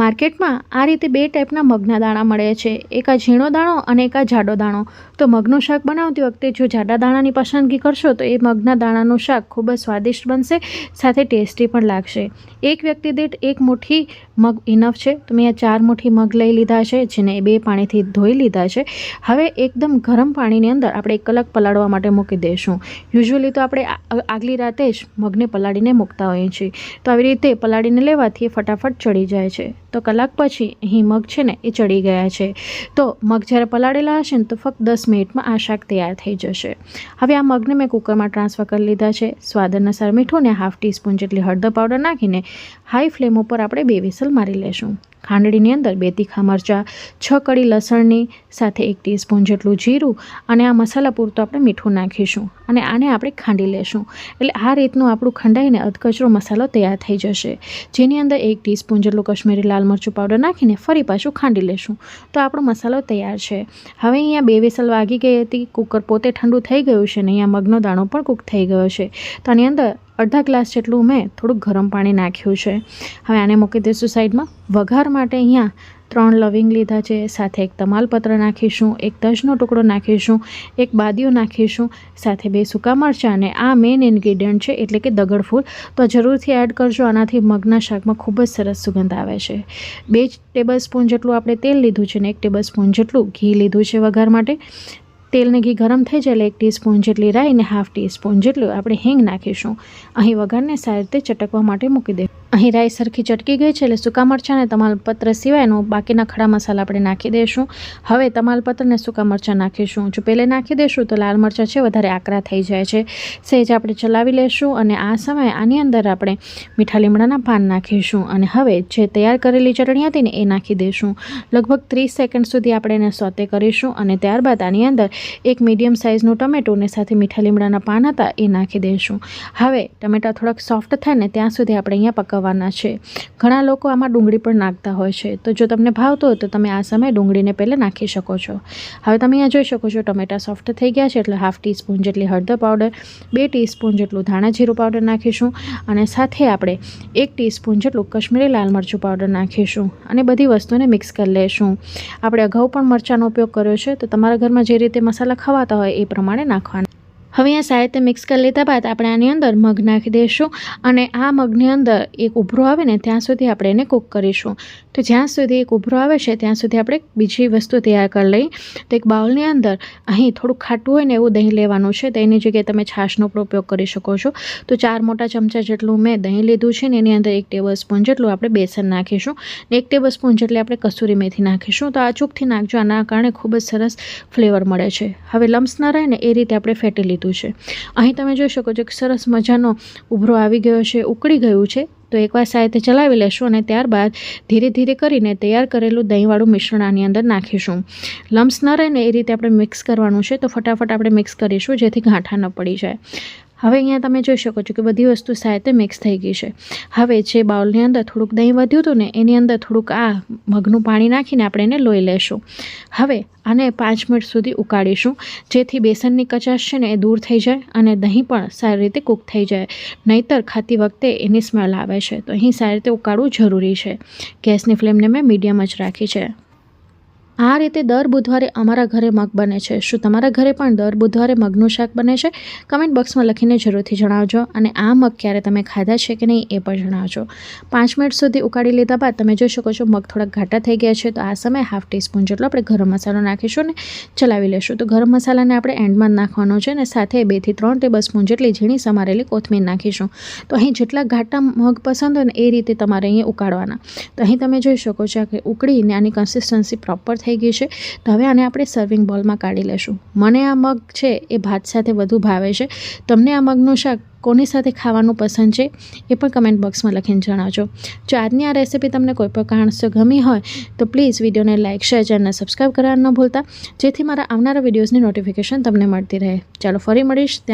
માર્કેટમાં આ રીતે બે ટાઈપના મગના દાણા મળે છે. એક આ ઝીણો દાણો અને એક આ જાડો દાણો. તો મગનું શાક બનાવતી વખતે જો જાડા દાણાની પસંદગી કરશો, તો એ મગના દાણાનું શાક ખૂબ જ સ્વાદિષ્ટ બનશે, સાથે ટેસ્ટી પણ લાગશે. એક વ્યક્તિ દીઠ એક મુઠ્ઠી મગ ઇનફ છે. તો મેં આ ચાર મુઠ્ઠી મગ લઈ લીધા છે, જેને બે પાણીથી ધોઈ લીધા છે. હવે એકદમ ગરમ પાણીની અંદર આપણે એક કલાક પલાળવા માટે મૂકી દઈશું યુઝ્યુઅલી તો આપણે આગલી રાતે જ મગને પલાળીને મૂકતા હોઈએ છીએ. તો આવી રીતે પલાળીને લેવાથી ફટાફટ ચડી જાય છે. તો કલાક પછી અહીં મગ છે ને એ ચડી ગયા છે. તો મગ જ્યારે પલાળેલા હશે ને તો ફક્ત દસ મિનિટમાં આ શાક તૈયાર થઈ જશે. હવે આ મગને મેં કુકરમાં ટ્રાન્સફર કરી લીધા છે. સ્વાદ અનુસાર મીઠું ને હાફ ટીસ્પૂન જેટલી હળદર પાવડર નાખીને હાઈ ફ્લેમ ઉપર આપણે બે વિસલ મારી લેશું. ખાંડણીની અંદર બે તીખા મરચાં, છ કળી લસણની સાથે એક ટીસ્પૂન જેટલું જીરું અને આ મસાલા પૂરતો આપણે મીઠું નાખીશું અને આને આપણે ખાંડી લેશું. એટલે આ રીતનું આપણું ખંડાઈને અધકચરો મસાલો તૈયાર થઈ જશે. જેની અંદર એક ટીસ્પૂન જેટલું કશ્મીરી લાલ મરચું પાવડર નાખીને ફરી પાછું ખાંડી લેશું. તો આપણો મસાલો તૈયાર છે. હવે અહીંયા બે વિસલ વાગી ગઈ હતી. કુકર પોતે ઠંડુ થઈ ગયું છે ને અહીંયા મગનો દાણો પણ કૂક થઈ ગયો છે. તો આની અંદર અડધા ગ્લાસ જેટલું મેં થોડુંક ગરમ પાણી નાખ્યું છે. હવે આને મૂકી દઈશું સાઈડમાં. વઘાર માટે અહીંયા ત્રણ લવિંગ લીધા છે, સાથે એક તમાલપત્ર નાખીશું, એક તજનો ટુકડો નાખીશું, એક બાદીઓ નાખીશું, સાથે બે સૂકા મરચાં અને આ મેઇન ઇન્ગ્રીડિયન્ટ છે, એટલે કે દગડફૂલ તો જરૂરથી એડ કરજો, આનાથી મગના શાકમાં ખૂબ જ સરસ સુગંધ આવે છે. બે ટેબલ સ્પૂન જેટલું આપણે તેલ લીધું છે ને એક ટેબલ સ્પૂન જેટલું ઘી લીધું છે વઘાર માટે. તેલને ઘી ગરમ થઈ જાય એટલે એક ટીસ્પૂન જેટલી રાઈ અને હાફ ટીસ્પૂન જેટલું આપણે હિંગ નાખીશું. અહીં વઘારને સારી રીતે ચટકવા માટે મૂકી દે અહીં રાઈ સરખી ચટકી ગઈ છે એટલે સૂકા મરચાં અને તમાલપત્ર સિવાયનો બાકીના ખડા મસાલા આપણે નાખી દઈશું. હવે તમાલપત્રને સૂકા મરચાં નાખીશું. જો પહેલે નાખી દઈશું તો લાલ મરચાં છે, વધારે આકરા થઈ જાય છે. સહેજ આપણે ચલાવી લેશું અને આ સમયે આની અંદર આપણે મીઠા લીમડાના પાન નાખીશું. અને હવે જે તૈયાર કરેલી ચટણી હતી ને એ નાખી દઈશું. લગભગ ત્રીસ સેકન્ડ સુધી આપણે એને સોતે કરીશું અને ત્યારબાદ આની અંદર એક મીડિયમ સાઇઝનું ટમેટું અને સાથે મીઠા લીમડાના પાન હતા એ નાખી દઈશું. હવે ટમેટા થોડાક સોફ્ટ થાય ને ત્યાં સુધી આપણે અહીંયા પકવવાના છે. ઘણા લોકો આમાં ડુંગળી પણ નાખતા હોય છે. તો જો તમને ભાવતો હોય તો તમે આ સમયે ડુંગળીને પહેલાં નાખી શકો છો. હવે તમે અહીંયા જોઈ શકો છો ટમેટા સોફ્ટ થઈ ગયા છે એટલે હાફ ટીસ્પૂન જેટલી હળદર પાવડર, બે ટીસ્પૂન જેટલું ધાણા જીરું પાવડર નાખીશું અને સાથે આપણે એક ટીસ્પૂન જેટલું કશ્મીરી લાલ મરચું પાવડર નાખીશું અને બધી વસ્તુને મિક્સ કરી લેશું. આપણે અગાઉ પણ મરચાંનો ઉપયોગ કર્યો છે, તો તમારા ઘરમાં જે રીતે મસાલા ખવાતા હોય એ પ્રમાણે નાખવાના. હવે અહીંયા સાહિત્ય મિક્સ કરી લીધા બાદ આપણે આની અંદર મગ નાખી દઈશું અને આ મગની અંદર એક ઉભરો આવે ને, ત્યાં સુધી આપણે એને કૂક કરીશું. તો જ્યાં સુધી એક ઉભરો આવે છે, ત્યાં સુધી આપણે બીજી વસ્તુ તૈયાર કરી લઈ. તો એક બાઉલની અંદર અહીં થોડું ખાટું હોય ને એવું દહીં લેવાનું છે. તો એની જગ્યાએ તમે છાશનો પણ ઉપયોગ કરી શકો છો. તો ચાર મોટા ચમચા જેટલું મેં દહીં લીધું છે ને, એની અંદર એક ટેબલ સ્પૂન જેટલું આપણે બેસન નાખીશું ને એક ટેબલ સ્પૂન જેટલી આપણે કસૂરી મેથી નાખીશું. તો આ ચૂકથી નાખજો. આના કારણે ખૂબ જ સરસ ફ્લેવર મળે છે. હવે લમ્સ ન રહે ને એ રીતે આપણે ફેટી લીધું. છે. અહીં તમે જોઈ શકો છો કે સરસ મજાનો ઉભરો આવી ગયો છે, ઉકળી ગયું છે. તો એકવાર સાથે ચલાવી લેશું અને ત્યારબાદ ધીરે ધીરે કરીને તૈયાર કરેલું દહીંવાળું મિશ્રણ આની અંદર નાખીશું. લમ્સ ન રહે ને એ રીતે આપણે મિક્સ કરવાનું છે, તો ફટાફટ આપણે મિક્સ કરીશું, જેથી ગાંઠા ન પડી જાય. હવે અહીંયા તમે જોઈ શકો છો કે બધી વસ્તુ સાથે મિક્સ થઈ ગઈ છે. હવે જે બાઉલની અંદર થોડુંક દહીં વધ્યું હતું ને, એની અંદર થોડુંક આ મગનું પાણી નાખીને આપણે એને લોહી લેશું. હવે આને પાંચ મિનિટ સુધી ઉકાળીશું, જેથી બેસનની કચાશ છે ને એ દૂર થઈ જાય અને દહીં પણ સારી રીતે કૂક થઈ જાય. નહીંતર ખાતી વખતે એની સ્મેલ આવે છે. તો અહીં સારી રીતે ઉકાળવું જરૂરી છે. ગેસની ફ્લેમને મેં મીડિયમ જ રાખી છે. આ રીતે દર બુધવારે અમારા ઘરે મગ બને છે. શું તમારા ઘરે પણ દર બુધવારે મગનું શાક બને છે? કમેન્ટ બોક્સમાં લખીને જરૂરથી જણાવજો. અને આ મગ ક્યારે તમે ખાધા છે કે નહીં એ પણ જણાવજો. પાંચ મિનિટ સુધી ઉકાળી લીધા બાદ તમે જોઈ શકો છો મગ થોડાક ઘાટા થઈ ગયા છે. તો આ સમયે હાફ ટીસ્પૂન જેટલો આપણે ગરમ મસાલો નાખીશું ને ચલાવી લેશું. તો ગરમ મસાલાને આપણે એન્ડમાં નાખવાનો છે ને સાથે બેથી ત્રણ ટેબલ સ્પૂન જેટલી ઝીણી સમારેલી કોથમીર નાખીશું. તો અહીં જેટલા ઘાટા મગ પસંદ હોય ને એ રીતે તમારે અહીં ઉકાળવાના. તો અહીં તમે જોઈ શકો છો કે ઉકળીને આની કન્સિસ્ટન્સી પ્રોપર થઈ ગઈ છે. તો હવે આને આપણે સર્વિંગ બોલમાં કાઢી લેશું. મને આ મગ છે એ ભાત સાથે વધુ ભાવે છે. તમને આ મગનું શાક કોની સાથે ખાવાનું પસંદ છે એ પણ કમેન્ટ બોક્સમાં લખીને જણાવજો. જો આજની આ રેસીપી તમને કોઈ પણ કારણસર ગમી હોય, તો પ્લીઝ વિડીયોને લાઇક શેર ચેનલને સબસ્ક્રાઈબ કરવા ન ભૂલતા, જેથી મારા આવનારા વિડીયોઝની નોટિફિકેશન તમને મળતી રહે. ચાલો ફરી મળીશ.